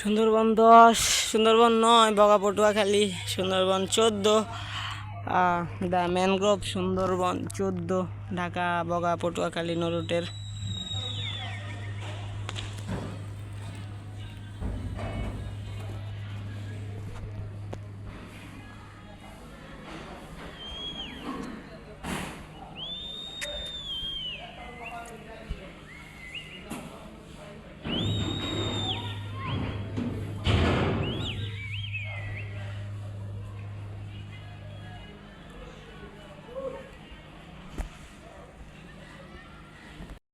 সুন্দরবন দশ, সুন্দরবন নয়, বগা পটুয়াখালী সুন্দরবন চোদ্দ দ্য ম্যানগ্রোভ সুন্দরবন চোদ্দ, ঢাকা, বগা পটুয়াখালী নরুটের